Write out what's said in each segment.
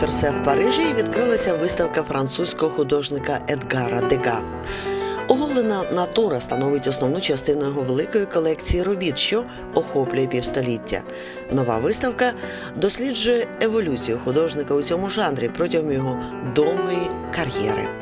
Торсе в Парижі відкрилася виставка французького художника Едгара Дега. Оголена натура становить основну частину його великої колекції робіт, що охоплює півстоліття. Нова виставка досліджує еволюцію художника у цьому жанрі протягом його довгої кар'єри.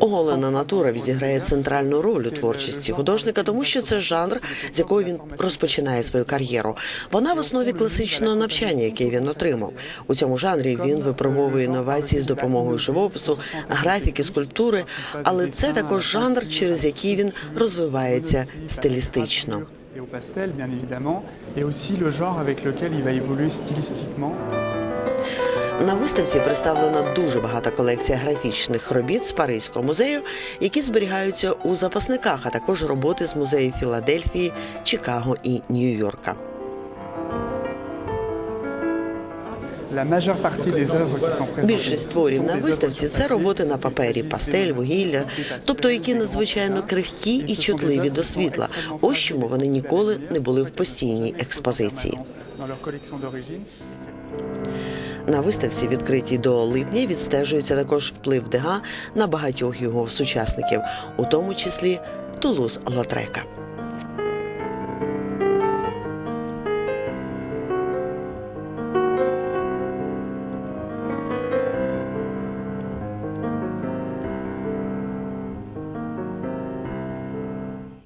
Оголена натура відіграє центральну роль у творчості художника, тому що це жанр, з якого він розпочинає свою кар'єру. Вона в основі класичного навчання, яке він отримав. У цьому жанрі він випробовує інновації з допомогою живопису, графіки, скульптури, але це також жанр, через який він розвивається стилістично. Et au pastel, bien évidemment, et aussi le genre avec lequel il va évoluer stylistiquement. На виставці представлена дуже багата колекція графічних робіт з Паризького музею, які зберігаються у запасниках, а також роботи з музеїв Філадельфії, Чикаго і Нью-Йорка. Більшість творів на виставці це роботи на папері, пастель, вугілля, тобто які надзвичайно крихкі і чутливі до світла. Ось чому вони ніколи не були в постійній експозиції. На виставці, відкритій до липня, відстежується також вплив Дега на багатьох його сучасників, у тому числі Тулуз Лотрека.